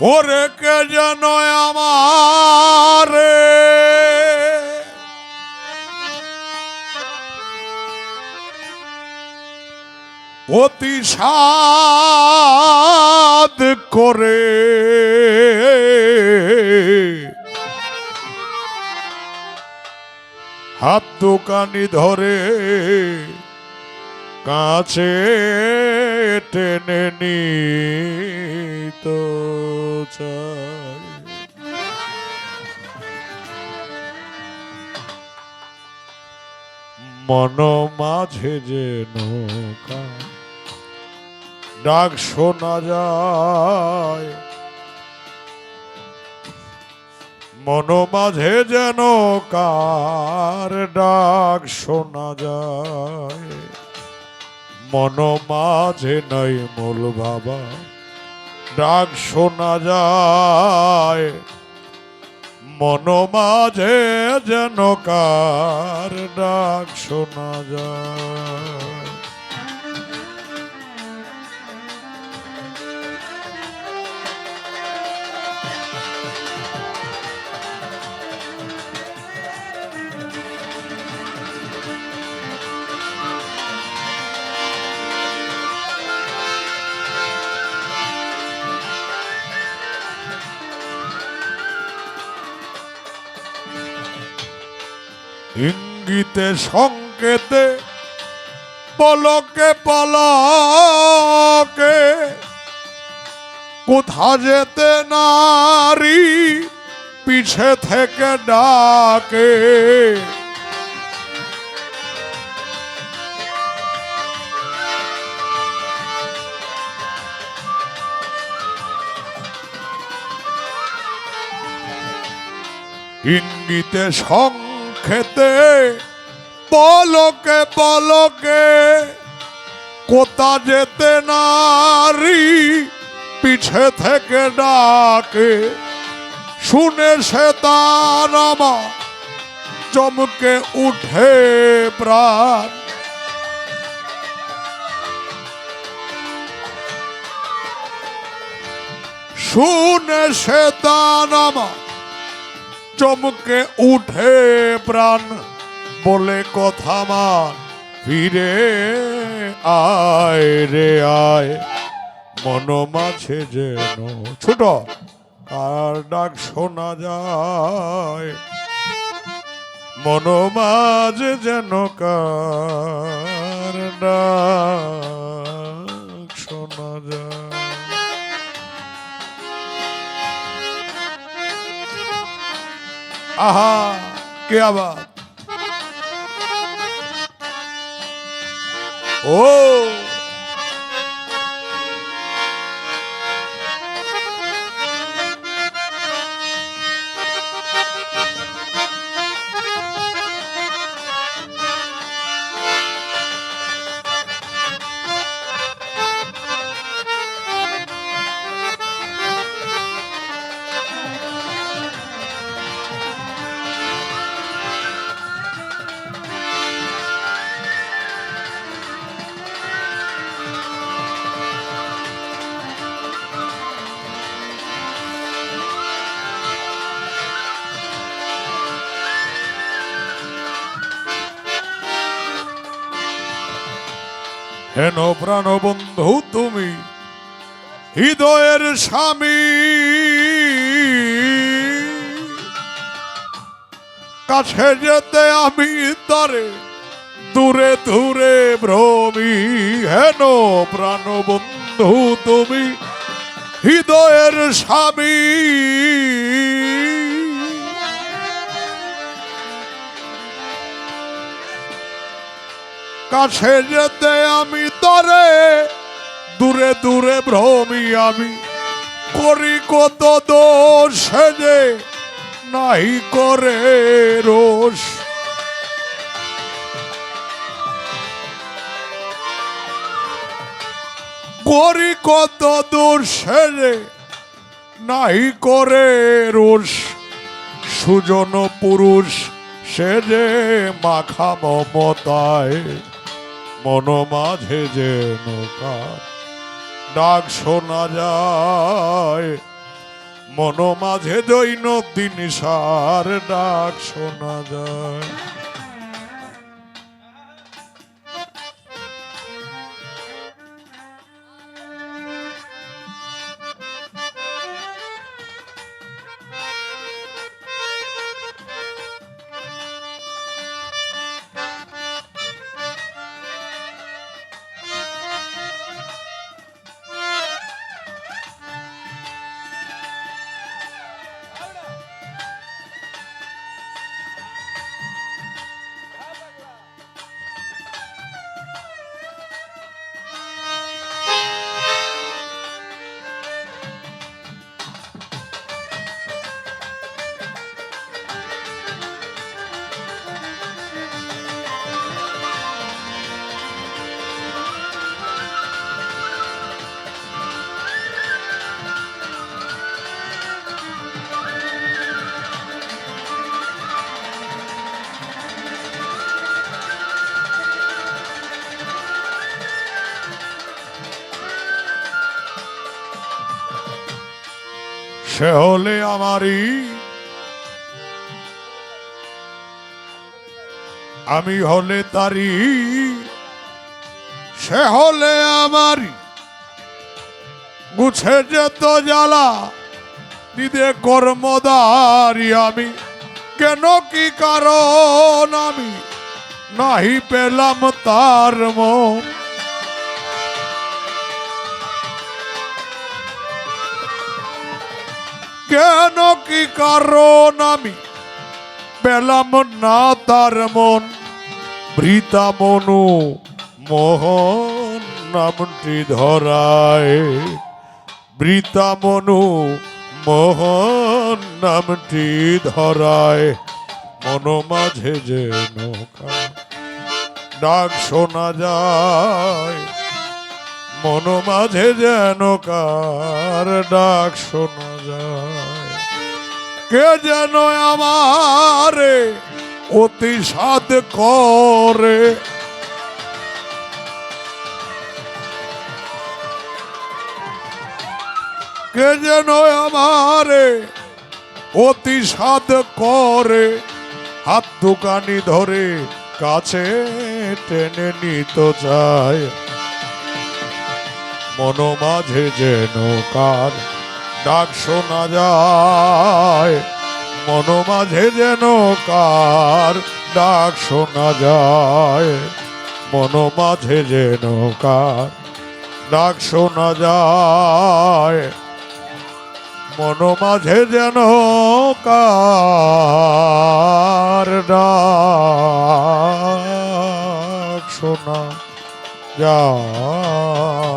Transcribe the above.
ওরে কে যেন আমারে? অতি সাদ করে হাত দোকানি ধরে কাছে টেনে নিত মন মাঝে যে নৌকা। ডাক শোনা যায়। মন মাঝে যেন কার ডাক শোনা যায়। মন মাঝে নাই মূল বাবা। ডাক শোনা যায়। মন মাঝে যেন কার ডাক শোনা যায়। ইঙ্গিতে সংকেতে পলকে পলকে। কোথা যেতে নারী পিছে থেকে ডাকে। ইঙ্গিতে সংক্ষেতে পলকে পলকে কোথা যেতে নারী পিছে থেকে ডাকে। শুনে সে তার আমার চমকে উঠে প্রাণ। শুনে সে তার আমার চমকে উঠে প্রাণ বলে কথা মান। ফিরে আয় রে আয়, মন মাঝে যেন ছোট, আর ডাক শোনা যায়। মন মাঝে যেন কার ডাক শোনা যায়। ਆਹਾ ਕੀ ਬਾਤ। ਓ। হেন প্রাণ বন্ধু তুমি, হৃদয়ের স্বামী। কাছে যেতে আমি তরে দূরে দূরে ভ্রমি, হেন প্রাণ বন্ধু তুমি, হৃদয়ের স্বামী। কাছে যেতে আমি তরে, দূরে দূরে ভ্রমি আমি। করি কত দোষ যে নাই করে রোষ। করি কত দোষ যে নাই করে রোষ। সুজন পুরুষ সে যে মাখা মমতায়। মন মাঝে যে নৌকা ডাক শোনা যায় মন মাঝে দৈনন্দিন সার ডাক শোনা যায়। সে হলে আমারই। আমি হলে তারি, সে হলে আমারই। গুছে যেত জ্বালা, দিদে কর্মদারি আমি। কেন কি কারণ আমি? নাহি পেলাম তার মন। কেন কি কারণ আমি? পেলাম না তার মন বৃতা মনু, মোহন নামটি ধরায়। বৃতা মনু, মোহন নামটি ধরায়। মন মাঝে যে নৌকা, ডাক শোনা যায়। মন মাঝে যেন কার ডাক শোনা যায়। কে যেন আমারে অতি সাদ করে? কে যেন আমারে অতি সাদ করে? হাত দোকানি ধরে কাছে টেনে নিত যায় মন মাঝে যেন কার ডাক শোনা যায়, মন মাঝে যেন কার ডাক শোনা যায়, মন মাঝে যেন কার ডাক শোনা যায়, মন মাঝে যেন কার ডাক শোনা যায়।